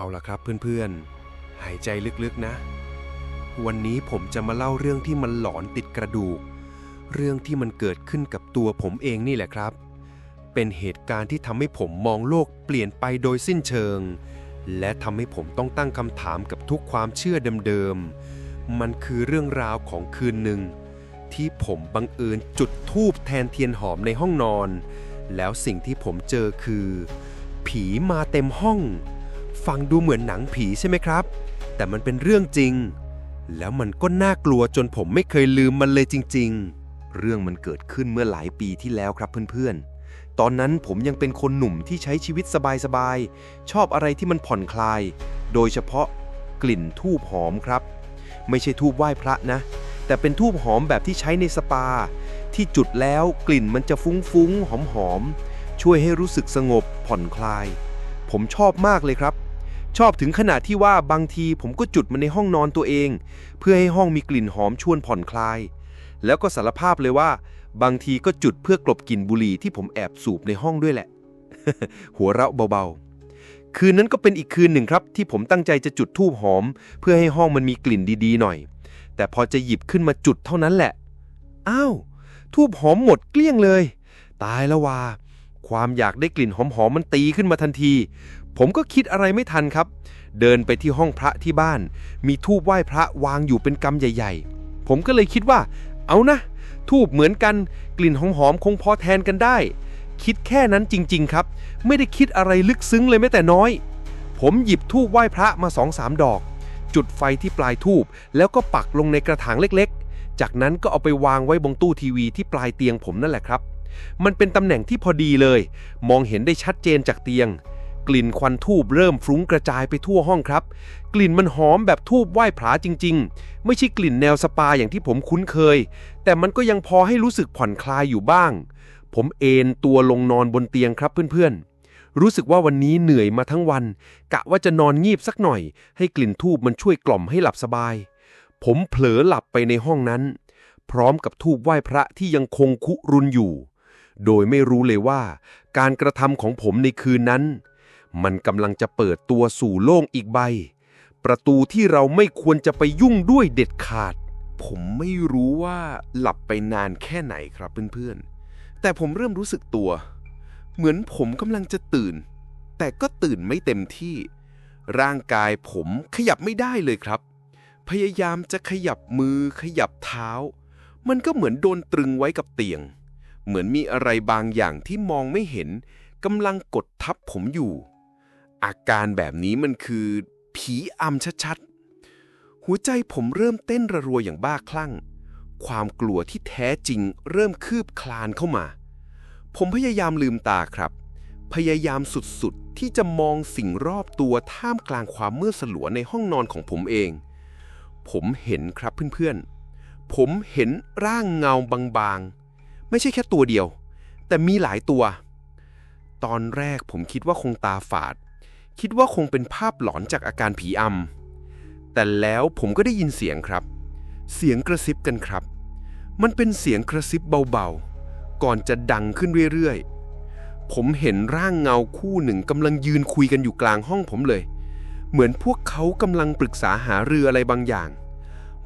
เอาละครับเพื่อนๆ หายใจลึกๆนะ วันนี้ผมจะมาเล่าเรื่องที่มันหลอนติดกระดูก เรื่องที่มันเกิดขึ้นกับตัวผมเองนี่แหละครับ เป็นเหตุการณ์ที่ทำให้ผมมองโลกเปลี่ยนไปโดยสิ้นเชิง และทำให้ผมต้องตั้งคำถามกับทุกความเชื่อเดิมๆ มันคือเรื่องราวของคืนหนึ่ง ที่ผมบังเอิญจุดธูปแทนเทียนหอมในห้องนอน แล้วสิ่งที่ผมเจอคือ ผีมาเต็มห้อง ฟังดูเหมือนหนังผีใช่ไหมครับ แต่มันเป็นเรื่องจริง แล้วมันก็น่ากลัวจนผมไม่เคยลืมมันเลยจริง ๆ เรื่องมันเกิดขึ้นเมื่อหลายปีที่แล้วครับเพื่อนๆ ตอนนั้นผมยังเป็นคนหนุ่มที่ใช้ชีวิตสบายๆ ชอบอะไรที่มันผ่อนคลาย โดยเฉพาะกลิ่นทูบหอมครับ ไม่ใช่ทูบไหว้พระนะ แต่เป็นทูบหอมแบบที่ใช้ในสปา ที่จุดแล้วกลิ่นมันจะฟุ้งๆหอมๆช่วยให้รู้สึกสงบผ่อนคลาย ผมชอบมากเลยครับ ชอบถึงขนาดที่ว่าบางทีผมก็จุดมันในห้องนอนตัวเอง เพื่อให้ห้องมีกลิ่นหอมชวนผ่อนคลาย แล้วก็สารภาพเลยว่า บางทีก็จุดเพื่อกลบกลิ่นบุหรี่ที่ผมแอบสูบในห้องด้วยแหละ หัวเราะเบาๆ คืนนั้นก็เป็นอีกคืนหนึ่งครับ ที่ผมตั้งใจจะจุดธูปหอม เพื่อให้ห้องมันมีกลิ่นดีๆหน่อย แต่พอจะหยิบขึ้นมาจุดเท่านั้นแหละอ้าวทูบหอมหมดเกลี้ยงเลย ตายแล้วว่าความอยากได้กลิ่นหอมๆมันตีขึ้นมาทันที ผมก็คิดอะไรไม่ทันครับ เดินไปที่ห้องพระที่บ้าน มีทูบไหว้พระวางอยู่เป็นกำใหญ่ ๆ ผมก็เลยคิดว่า เอานะ ทูบเหมือนกัน กลิ่นหอมๆคงพอแทนกันได้ คิดแค่นั้นจริง ๆ ครับ ไม่ได้คิดอะไรลึกซึ้งเลยแม้แต่น้อย ผมหยิบทูบไหว้พระมาสองสามดอก จุดไฟที่ปลายทูบแล้วก็ปักลงในกระถางเล็กๆ จากนั้นก็เอาไปวางไว้บนตู้ทีวีที่ปลายเตียงผมนั่นแหละครับ มันเป็นตำแหน่งที่พอดีเลย มองเห็นได้ชัดเจนจากเตียง กลิ่นควันทูบเริ่มฟุ้งกระจายไปทั่วห้องครับ กลิ่นมันหอมแบบทูบไหว้ผาจริง ๆ ไม่ใช่กลิ่นแนวสปาอย่างที่ผมคุ้นเคย แต่มันก็ยังพอให้รู้สึกผ่อนคลายอยู่บ้าง ผมเอนตัวลงนอนบนเตียงครับเพื่อนๆ รู้สึกว่าวันนี้เหนื่อยมาทั้งวัน กะว่าจะนอนงีบสักหน่อย ให้กลิ่นทูบมันช่วยกล่อมให้หลับสบาย ผมเผลอหลับไปในห้องนั้น พร้อมกับทูบไหว้พระที่ยังคงคุรุนอยู่ โดยไม่รู้เลยว่า การกระทำของผมในคืนนั้น มันกำลังจะเปิดตัวสู่โลกอีกใบ ประตูที่เราไม่ควรจะไปยุ่งด้วยเด็ดขาด ผมไม่รู้ว่าหลับไปนานแค่ไหนครับเพื่อนๆ แต่ผมเริ่มรู้สึกตัว เหมือนผมกำลังจะตื่น แต่ก็ตื่นไม่เต็มที่ ร่างกายผมขยับไม่ได้เลยครับ พยายามจะขยับมือขยับเท้า มันก็เหมือนโดนตรึงไว้กับเตียง เหมือนมีอะไรบางอย่างที่มองไม่เห็นกำลังกดทับผมอยู่ อาการแบบนี้มันคือ ผีอำชัดๆ หัวใจผมเริ่มเต้นระรัวอย่างบ้าคลั่ง ความกลัวที่แท้จริงเริ่มคืบคลานเข้ามา ผมพยายามลืมตาครับ พยายามสุดๆ ที่จะมองสิ่งรอบตัวท่ามกลางความมืดสลัวในห้องนอนของผมเอง ผมเห็นครับเพื่อนๆ ผมเห็นร่างเงาบางๆ ไม่ใช่แค่ตัวเดียว แต่มีหลายตัวตอนแรกผมคิดว่าคงตาฝาด คิดว่าคงเป็นภาพหลอนจากอาการผีอำแต่แล้วผมก็ได้ยินเสียงครับ เสียงกระซิบกันครับ มันเป็นเสียงกระซิบเบาๆ ก่อนจะดังขึ้นเรื่อยๆ ผมเห็นร่างเงาคู่หนึ่งกำลังยืนคุยกันอยู่กลางห้องผมเลย เหมือนพวกเขากำลังปรึกษาหาเรืออะไรบางอย่าง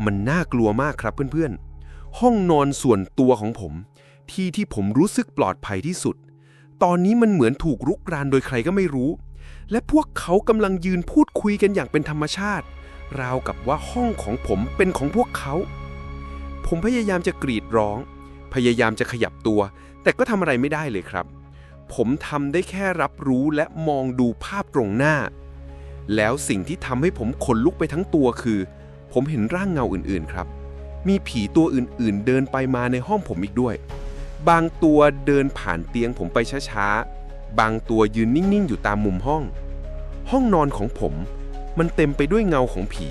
มันน่ากลัวมากครับเพื่อนๆ ห้องนอนส่วนตัวของผม ที่ที่ผมรู้สึกปลอดภัยที่สุด ตอนนี้มันเหมือนถูกรุกรานโดยใครก็ไม่รู้ และพวกเขากำลังยืนพูดคุยกันอย่างเป็นธรรมชาติ ราวกับว่าห้องของผมเป็นของพวกเขา ผมพยายามจะกรีดร้อง พยายามจะขยับตัว แต่ก็ทำอะไรไม่ได้เลยครับ ผมทำได้แค่รับรู้และมองดูภาพตรงหน้า แล้วสิ่งที่ทำให้ผมขนลุกไปทั้งตัวคือ ผมเห็นร่างเงาอื่นๆครับ มีผีตัวอื่นๆ เดินไปมาในห้องผมอีกด้วย บางตัวเดินผ่านเตียงผมไปช้าๆบางตัวยืนนิ่ง ๆ อยู่ตามมุมห้อง ห้องนอนของผม มันเต็มไปด้วยเงาของผี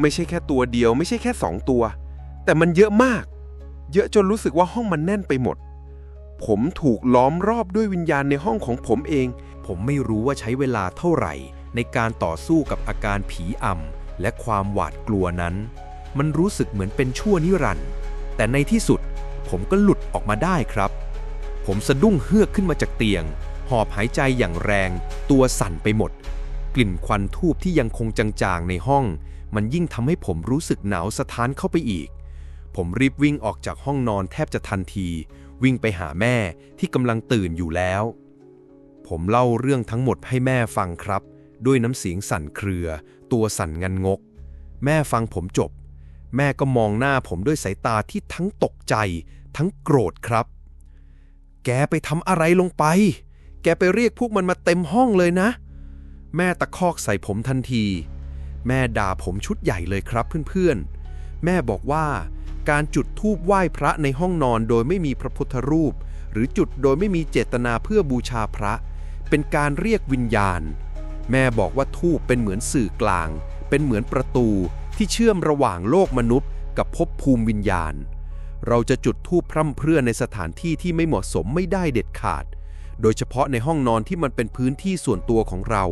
ไม่ใช่แค่ตัวเดียว ไม่ใช่แค่สองตัว แต่มันเยอะมาก เยอะจนรู้สึกว่าห้องมันแน่นไปหมด ผมถูกล้อมรอบด้วยวิญญาณในห้องของผมเอง ผมไม่รู้ว่าใช้เวลาเท่าไหร่ ในการต่อสู้กับอาการผีอำและความหวาดกลัวนั้น มันรู้สึกเหมือนเป็นชั่วนิรันด์แต่ในที่สุดผมก็หลุดออกมาได้ครับ ผมสะดุ้งเฮือกขึ้นมาจากเตียง หอบหายใจอย่างแรง ตัวสั่นไปหมด กลิ่นควันทูบที่ยังคงจางๆในห้อง มันยิ่งทำให้ผมรู้สึกหนาวสะท้านเข้าไปอีก ผมรีบวิ่งออกจากห้องนอนแทบจะทันที วิ่งไปหาแม่ที่กำลังตื่นอยู่แล้ว ผมเล่าเรื่องทั้งหมดให้แม่ฟังครับ ด้วยน้ำเสียงสั่นเครือ ตัวสั่นงันงก แม่ฟังผมจบ แม่ก็มองหน้าผมด้วยสายตาที่ทั้งตกใจ ทั้งโกรธครับ แกไปทำอะไรลงไป กไปเรียกพวกมันมาเต็มห้องเลยนะ แม่ตะคอกใส่ผมทันที แม่ด่าผมชุดใหญ่เลยครับเพื่อนๆ แม่บอกว่าการจุดธูปไหว้พระในห้องนอนโดยไม่มีพระพุทธรูป หรือจุดโดยไม่มีเจตนาเพื่อบูชาพระ เป็นการเรียกวิญญาณ แม่บอกว่าธูปเป็นเหมือนสื่อกลาง เป็นเหมือนประตูที่เชื่อมระหว่างโลกมนุษย์ กับภพภูมิวิญญาณ เราจะจุดธูปพร่ำเพรื่อในสถานที่ที่ไม่เหมาะสมไม่ได้เด็ดขาด โดยเฉพาะในห้องนอนที่มันเป็นพื้นที่ส่วนตัวของเรา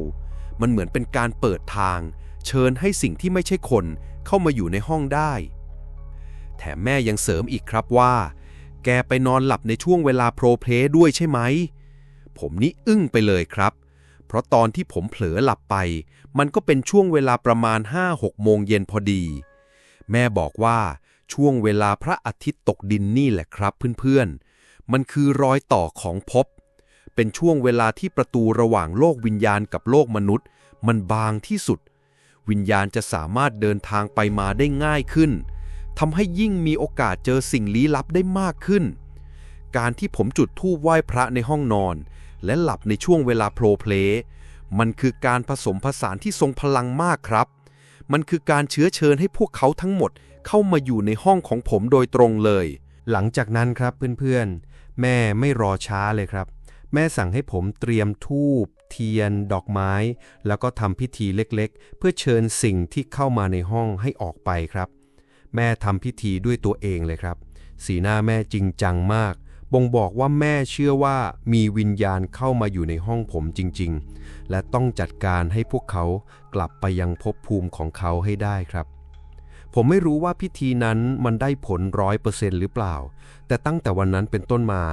มันเหมือนเป็นการเปิดทาง เชิญให้สิ่งที่ไม่ใช่คนเข้ามาอยู่ในห้องได้ แถมแม่ยังเสริมอีกครับว่า แกไปนอนหลับในช่วงเวลาโปรเพลย์ด้วยใช่ไหม ผมนี่อึ้งไปเลยครับ เพราะตอนที่ผมเผลอหลับไป มันก็เป็นช่วงเวลาประมาณ 5-6 โมงเย็นพอดี แม่บอกว่าช่วงเวลาพระอาทิตย์ตกดินนี่แหละครับเพื่อนๆ มันคือรอยต่อของภพ เป็นช่วงเวลาที่ประตูระหว่างโลกวิญญาณกับโลกมนุษย์ มันบางที่สุด วิญญาณจะสามารถเดินทางไปมาได้ง่ายขึ้นทำให้ยิ่งมีโอกาสเจอสิ่งลี้ลับได้มากขึ้น การที่ผมจุดธูปไหว้พระในห้องนอน และหลับในช่วงเวลาโปรเพลมันคือการผสมผสานที่ทรงพลังมากครับ มันคือการเชื้อเชิญให้พวกเขาทั้งหมดเข้ามาอยู่ในห้องของผมโดยตรงเลย หลังจากนั้นครับเพื่อนๆ แม่ไม่รอช้าเลยครับ แม่สั่งให้ผมเตรียมธูปเทียน ดอกไม้ แล้วก็ทำพิธีเล็กๆ เพื่อเชิญสิ่งที่เข้ามาในห้องให้ออกไปครับ แม่ทำพิธีด้วยตัวเองเลยครับ สีหน้าแม่จริงจังมาก บ่งบอกว่าแม่เชื่อว่ามีวิญญาณเข้ามาอยู่ในห้องผมจริง ๆ และต้องจัดการให้พวกเขากลับไปยังภพภูมิของเขาให้ได้ครับ ผมไม่รู้ว่าพิธีนั้นมันได้ผลร้อยเปอร์เซ็นต์หรือเปล่า แต่ตั้งแต่วันนั้นเป็นต้นมา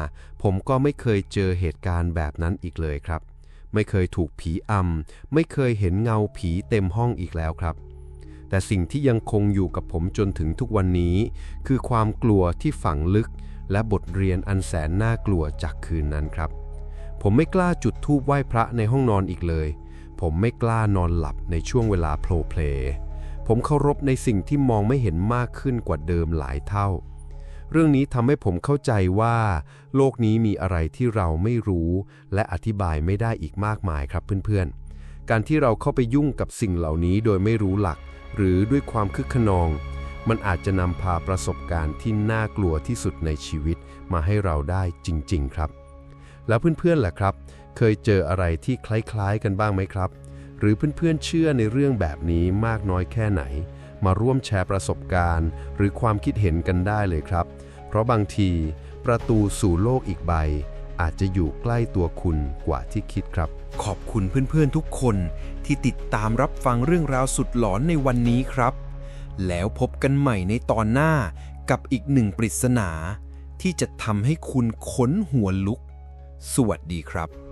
ผมก็ไม่เคยเจอเหตุการณ์แบบนั้นอีกเลยครับ ไม่เคยถูกผีอำไม่เคยเห็นเงาผีเต็มห้องอีกแล้วครับ แต่สิ่งที่ยังคงอยู่กับผมจนถึงทุกวันนี้ คือความกลัวที่ฝังลึก และบทเรียนอันแสนน่ากลัวจากคืนนั้นครับ ผมไม่กล้าจุดธูปไหว้พระในห้องนอนอีกเลย ผมไม่กล้านอนหลับในช่วงเวลาโพลเพล ผมเคารพในสิ่งที่มองไม่เห็นมากขึ้นกว่าเดิมหลายเท่า เรื่องนี้ทำให้ผมเข้าใจว่า โลกนี้มีอะไรที่เราไม่รู้ และอธิบายไม่ได้อีกมากมายครับเพื่อนๆ การที่เราเข้าไปยุ่งกับสิ่งเหล่านี้โดยไม่รู้หลัก หรือด้วยความคึกขนอง มันอาจจะนำพาประสบการณ์ที่น่ากลัวที่สุดในชีวิตมาให้เราได้จริง ๆ ครับ แล้วเพื่อนๆล่ะครับ เคยเจออะไรที่คล้ายๆ กันบ้างไหมครับ หรือเพื่อนๆเชื่อในเรื่องแบบนี้มากน้อยแค่ไหน มาร่วมแชร์ประสบการณ์ หรือความคิดเห็นกันได้เลยครับ เพราะบางที ประตูสู่โลกอีกใบ อาจจะอยู่ใกล้ตัวคุณกว่าที่คิดครับ ขอบคุณเพื่อนๆทุกคนที่ติดตามรับฟังเรื่องราวสุดหลอนในวันนี้ครับ แล้วพบกันใหม่ในตอนหน้ากับอีกหนึ่งปริศนา ที่จะทำให้คุณขนหัวลุก สวัสดีครับ